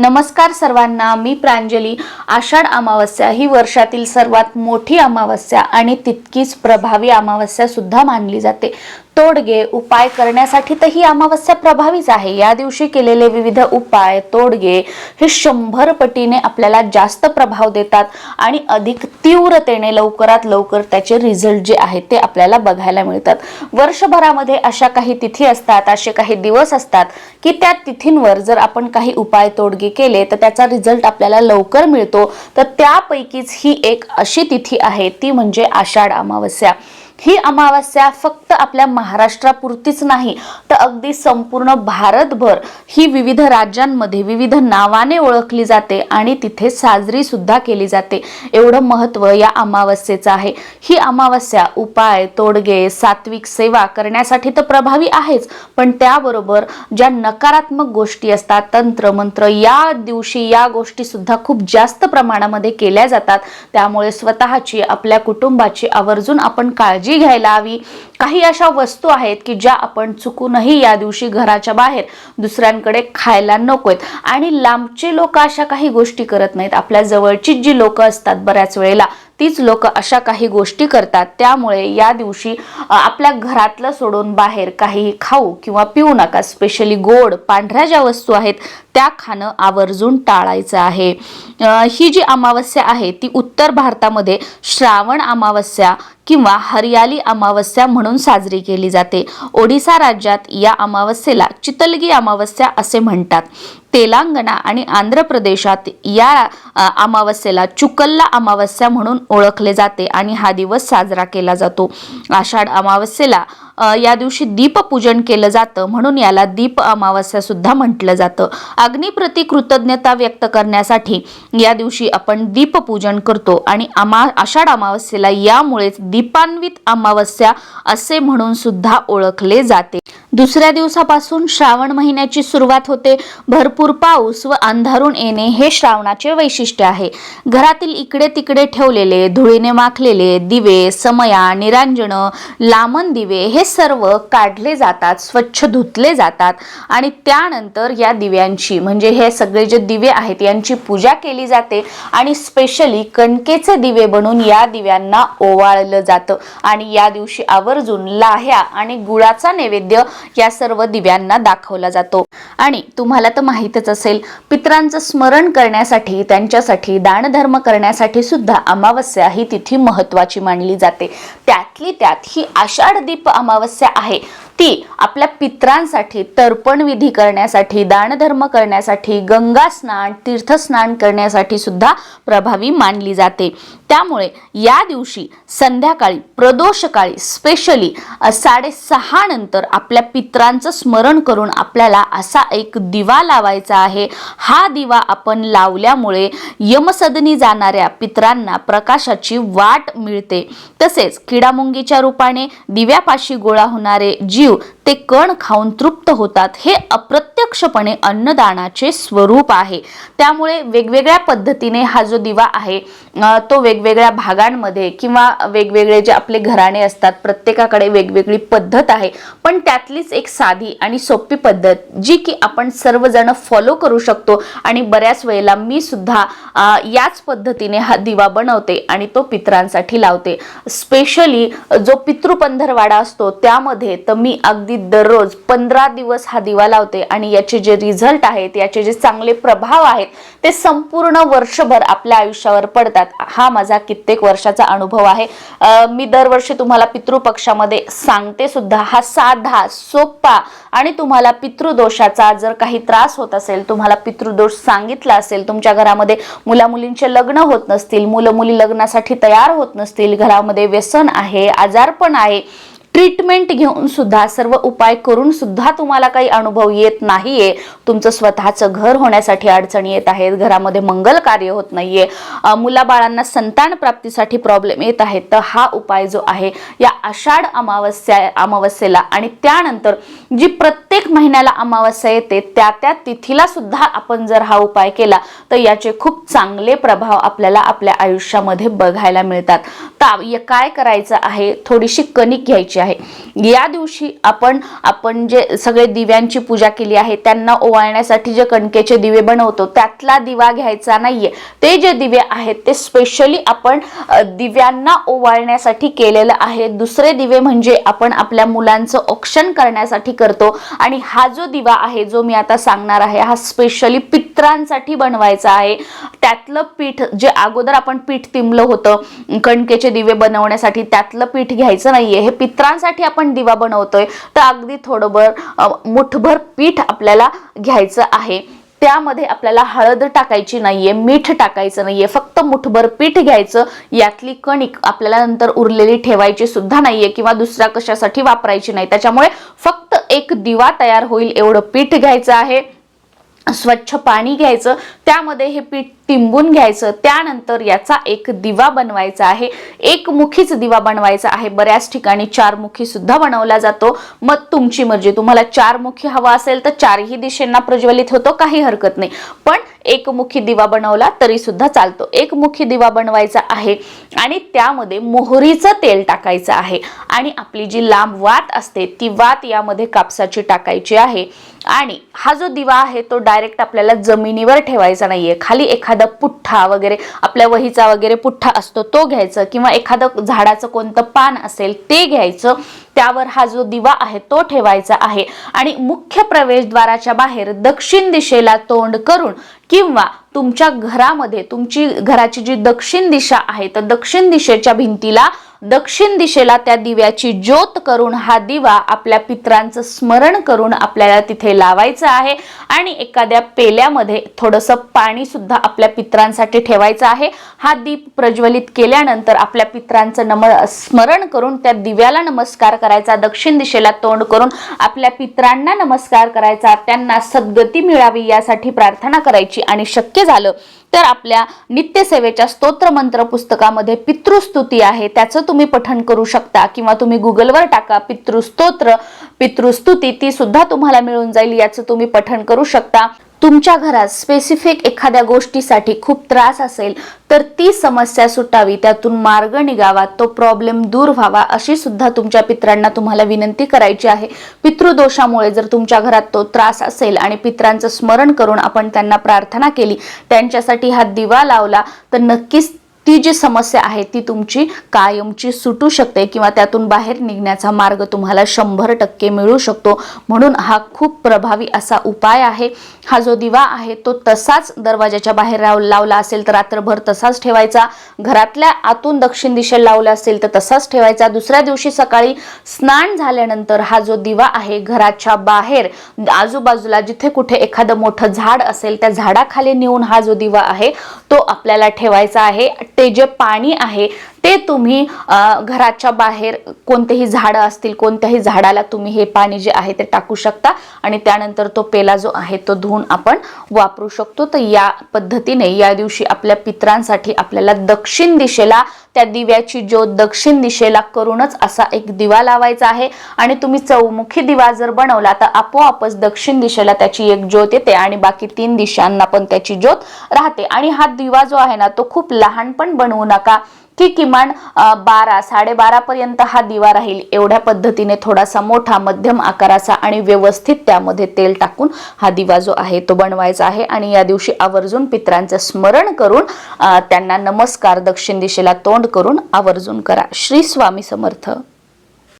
नमस्कार सर्वांना मी प्रांजली. आषाढ अमावस्या ही वर्षातील सर्वात मोठी अमावस्या आणि तितकीच प्रभावी अमावस्या सुद्धा मानली जाते. तोडगे उपाय करण्यासाठी तर ही अमावस्या प्रभावीच आहे. या दिवशी केलेले विविध उपाय तोडगे हे शंभर पटीने आपल्याला जास्त प्रभाव देतात आणि अधिक तीव्रतेने लवकरात लवकर त्याचे रिझल्ट जे आहेत ते आपल्याला बघायला मिळतात. वर्षभरामध्ये अशा काही तिथी असतात असे काही दिवस असतात की त्या तिथींवर जर आपण काही उपाय तोडगे केले तर त्याचा रिझल्ट आपल्याला लवकर मिळतो. तर त्यापैकीच ही एक अशी तिथी आहे ती म्हणजे आषाढ अमावस्या. ही अमावस्या फक्त आपल्या महाराष्ट्रापुरतीच नाही तर अगदी संपूर्ण भारतभर ही विविध राज्यांमध्ये विविध नावाने ओळखली जाते आणि तिथे साजरी सुद्धा केली जाते. एवढं महत्त्व या अमावस्येचं आहे. ही अमावस्या उपाय तोडगे सात्विक सेवा करण्यासाठी तर प्रभावी आहेच पण त्याबरोबर ज्या नकारात्मक गोष्टी असतात तंत्र मंत्र या दिवशी या गोष्टी सुद्धा खूप जास्त प्रमाणामध्ये केल्या जातात. त्यामुळे स्वतःची आपल्या कुटुंबाची आवर्जून आपण काळजी घ्यायला हवी. काही अशा वस्तू आहेत की ज्या आपण चुकूनही या दिवशी घराच्या बाहेर दुसऱ्यांकडे खायला नकोत आणि लांबचे लोक अशा काही गोष्टी करत नाहीत. आपल्या जवळची जी लोक असतात बऱ्याच वेळेला तीच लोक अशा काही गोष्टी करतात. त्यामुळे या दिवशी आपल्या घरातलं सोडून बाहेर काही खाऊ किंवा पिऊ नका. स्पेशली गोड पांढऱ्या ज्या वस्तू आहेत त्या खाणं आवर्जून टाळायचं आहे. ही जी अमावस्या आहे ती उत्तर भारतामध्ये श्रावण अमावस्या किंवा हरियाली अमावस्या म्हणून साजरी केली जाते. ओडिसा राज्यात या अमावस्येला चितलगी अमावस्या असे म्हणतात. तेलंगणा आणि आंध्र प्रदेशात या अमावस्येला चुकल्ला अमावस्या म्हणून ओळखले जाते आणि हा दिवस साजरा केला जातो. आषाढ अमावस्येला या दिवशी दीपपूजन केलं जातं. म्हणून याला दीप अमावस्या सुद्धा म्हटलं जातं. अग्निप्रती कृतज्ञता व्यक्त करण्यासाठी या दिवशी आपण दीपपूजन करतो आणि अमा आषाढ अमावस्येला यामुळेच दीपान्वित अमावस्या असे म्हणून सुद्धा ओळखले जाते. दुसऱ्या दिवसापासून श्रावण महिन्याची सुरुवात होते. भरपूर पाऊस व अंधारून येणे हे श्रावणाचे वैशिष्ट्य आहे. घरातील इकडे तिकडे ठेवलेले धुळीने माखलेले दिवे समया निरांजन लामन दिवे हे सर्व काढले जातात स्वच्छ धुतले जातात. आणि त्यानंतर या दिव्यांची म्हणजे हे सगळे जे दिवे आहेत यांची पूजा केली जाते. आणि स्पेशली कणकेचे दिवे बनवून या दिव्यांना ओवाळलं जातं. आणि या दिवशी आवर्जून लाह्या आणि गुळाचा नैवेद्य या सर्व दिव्यांना दाखवला जातो. आणि तुम्हाला तर माहीतच असेल पित्रांचं स्मरण करण्यासाठी त्यांच्यासाठी दानधर्म करण्यासाठी सुद्धा अमावस्या ही तिथी महत्वाची मानली जाते. त्यातली त्यात ही आषाढ दीप अमावस्या आहे. ती आपल्या पित्रांसाठी तर्पण विधी करण्यासाठी दानधर्म करण्यासाठी गंगा स्नान तीर्थस्नान करण्यासाठी सुद्धा प्रभावी मानली जाते. त्यामुळे या दिवशी संध्याकाळी प्रदोषकाळी स्पेशली साडेसहा नंतर आपल्या पित्रांचं स्मरण करून आपल्याला असा एक दिवा लावायचा आहे. हा दिवा आपण लावल्यामुळे यमसदनी जाणाऱ्या पित्रांना प्रकाशाची वाट मिळते. तसेच किडामुंगीच्या रूपाने दिव्यापाशी गोळा होणारे जीव ते कण खाऊन तृप्त होतात हे अप्रत्यक्षपणे अन्नदानाचे स्वरूप आहे. त्यामुळे वेगवेगळ्या पद्धतीने हा जो दिवा आहे तो वेगवेगळ्या भागांमध्ये किंवा वेगवेगळे जे आपले घराणे असतात प्रत्येकाकडे वेगवेगळी पद्धत आहे पण त्यातलीच एक साधी आणि सोपी पद्धत जी की आपण सर्वजण फॉलो करू शकतो आणि बऱ्याच वेळेला मी सुद्धा याच पद्धतीने हा दिवा बनवते आणि तो पित्रांसाठी लावते. स्पेशली जो पितृपंधरवाडा असतो त्यामध्ये तर मी अगदी दररोज पंधरा दिवस हा दिवा लावते आणि याचे जे रिझल्ट आहेत याचे जे चांगले प्रभाव आहेत ते संपूर्ण वर्षभर आपल्या आयुष्यावर पडतात. हा माझा कित्येक वर्षाचा अनुभव आहे. मी दरवर्षी तुम्हाला पितृपक्षामध्ये सांगते सुद्धा हा साधा सोपा आणि तुम्हाला पितृदोषाचा जर काही त्रास होत असेल तुम्हाला पितृदोष सांगितला असेल तुमच्या घरामध्ये मुला मुलींचे लग्न होत नसतील मुलं मुली लग्नासाठी तयार होत नसतील घरामध्ये व्यसन आहे आजारपण आहे ट्रीटमेंट घेऊन सुद्धा सर्व उपाय करून सुद्धा तुम्हाला काही अनुभव येत नाहीये. तुमचं स्वतःचं घर होण्यासाठी अडचणी येत आहेत. घरामध्ये मंगल कार्य होत नाहीये. मुलाबाळांना संतान प्राप्तीसाठी प्रॉब्लेम येत आहेत. तर हा उपाय जो आहे या आषाढ अमावस्या अमावस्येला आणि त्यानंतर जी प्रत्येक महिन्याला अमावस्या येते त्या त्या तिथीला सुद्धा आपण जर हा उपाय केला तर याचे खूप चांगले प्रभाव आपल्याला आपल्या आयुष्यामध्ये बघायला मिळतात. तर काय करायचं आहे? थोडीशी कणिक घ्यायची आहे. आहे. या दिवशी आपण आपण जे सगळे दिव्यांची पूजा केली आहे त्यांना ओवाळण्यासाठी जे कणकेचे दिवे बनवतो त्यातला दिवा घ्यायचा नाहीये. ते जे दिवे आहेत ते स्पेशली आपण दिव्यांना ओवाळण्यासाठी केलेलं आहे. दुसरे दिवे म्हणजे आपण आपल्या मुलांचं औक्षण करण्यासाठी करतो. आणि हा जो दिवा आहे जो मी आता सांगणार आहे हा स्पेशली पित्रांसाठी बनवायचा आहे. त्यातलं पीठ जे अगोदर आपण पीठ तिंबलं होतं कणकेचे दिवे बनवण्यासाठी त्यातलं पीठ घ्यायचं नाहीये. हे पित्रांसाठी आपण दिवा बनवतोय तर अगदी थोडंभर मुठभर पीठ आपल्याला घ्यायचं आहे. त्यामध्ये आपल्याला हळद टाकायची नाहीये मीठ टाकायचं नाहीये फक्त मुठभर पीठ घ्यायचं. यातली कणिक आपल्याला नंतर उरलेली ठेवायची सुद्धा नाहीये किंवा दुसऱ्या कशासाठी वापरायची नाही. त्याच्यामुळे फक्त एक दिवा तयार होईल एवढं पीठ घ्यायचं आहे. स्वच्छ पाणी घ्यायचं त्यामध्ये हे पीठ टिंबून घ्यायचं त्यानंतर याचा एक दिवा बनवायचा आहे. एक मुखीच दिवा बनवायचा आहे. बऱ्याच ठिकाणी चार मुखी सुद्धा बनवला जातो. मग तुमची मर्जी. तुम्हाला चार मुखी हवा असेल तर चारही दिशेंना प्रज्वलित होतो काही हरकत नाही. पण एकमुखी दिवा बनवला तरी सुद्धा चालतो. एकमुखी दिवा बनवायचा आहे आणि त्यामध्ये मोहरीचं तेल टाकायचं आहे. आणि आपली जी लांब वात असते ती वात यामध्ये कापसाची टाकायची आहे. आणि हा जो दिवा आहे तो डायरेक्ट आपल्याला जमिनीवर ठेवायचा नाहीये. खाली एखादा पुठ्ठा वगैरे आपल्या वहीचा वगैरे पुठ्ठा असतो तो घ्यायचं किंवा एखादं झाडाचं कोणतं पान असेल ते घ्यायचं त्यावर हा जो दिवा आहे तो ठेवायचा आहे. आणि मुख्य प्रवेशद्वाराच्या बाहेर दक्षिण दिशेला तोंड करून किंवा तुमच्या घरामध्ये तुमची घराची जी दक्षिण दिशा आहे तर दक्षिण दिशेच्या भिंतीला दक्षिण दिशेला त्या दिव्याची ज्योत करून हा दिवा आपल्या पित्रांचं स्मरण करून आपल्याला तिथे लावायचा आहे. आणि एखाद्या पेल्यामध्ये थोडंसं पाणी सुद्धा आपल्या पित्रांसाठी ठेवायचं आहे. हा दीप प्रज्वलित केल्यानंतर आपल्या पित्रांचं नम स्मरण करून त्या दिव्याला नमस्कार करायचा दक्षिण दिशेला तोंड करून आपल्या पित्रांना नमस्कार करायचा त्यांना सद्गती मिळावी यासाठी प्रार्थना करायची आणि शक्य झालं तर आपल्या नित्यसेवेच्या स्तोत्र मंत्र पुस्तकामध्ये पितृस्तुती आहे. त्याचं तुम्ही पठण करू शकता किंवा तुम्ही गुगलवर टाका पितृस्तोत्र पितृस्तुती ती सुद्धा तुम्हाला मिळून जाईल याचं तुम्ही पठण करू शकता. तुमच्या घरात स्पेसिफिक एखाद्या गोष्टीसाठी खूप त्रास असेल तर ती समस्या सुटावी त्यातून मार्ग निघावा तो प्रॉब्लेम दूर व्हावा अशी सुद्धा तुमच्या पित्रांना तुम्हाला विनंती करायची आहे. पितृदोषामुळे जर तुमच्या घरात तो त्रास असेल आणि पित्रांचं स्मरण करून आपण त्यांना प्रार्थना केली त्यांच्यासाठी हा दिवा लावला तर नक्कीच ती जी समस्या आहे ती तुमची कायमची सुटू शकते किंवा त्यातून बाहेर निघण्याचा मार्ग तुम्हाला शंभर टक्के मिळू शकतो. म्हणून हा खूप प्रभावी असा उपाय आहे. हा जो दिवा आहे तो तसाच दरवाजाच्या बाहेर लावला असेल तर रात्रभर तसाच ठेवायचा. घरातल्या आतून दक्षिण दिशेला लावला असेल तर तसाच ठेवायचा. दुसऱ्या दिवशी सकाळी स्नान झाल्यानंतर हा जो दिवा आहे घराच्या बाहेर आजूबाजूला जिथे कुठे एखादं मोठं झाड असेल त्या झाडाखाली नेऊन हा जो दिवा आहे तो आपल्याला ठेवायचा आहे. ते जे पाणी आहे ते तुम्ही घराच्या बाहेर कोणतेही झाडं असतील कोणत्याही झाडाला तुम्ही हे पाणी जे आहे ते टाकू शकता आणि त्यानंतर तो पेला जो आहे तो धुवून आपण वापरू शकतो. तर या पद्धतीने या दिवशी आपल्या पित्रांसाठी आपल्याला दक्षिण दिशेला त्या दिव्याची ज्योत दक्षिण दिशेला करूनच असा एक दिवा लावायचा आहे. आणि तुम्ही चौमुखी दिवा जर बनवला तर आपोआपच दक्षिण दिशेला त्याची एक ज्योत येते आणि बाकी तीन दिशांना पण त्याची ज्योत राहते. आणि हा दिवा जो आहे ना तो खूप लहान पण बनवू नका. की किमान बारा साडेबारा पर्यंत हा दिवा राहील. एवढ्या पद्धतीने थोडासा मोठा मध्यम आकाराचा आणि व्यवस्थित त्यामध्ये तेल टाकून हा दिवा जो आहे तो बनवायचा आहे. आणि या दिवशी आवर्जून पित्रांचं स्मरण करून त्यांना नमस्कार दक्षिण दिशेला तोंड करून आवर्जून करा. श्री स्वामी समर्थ.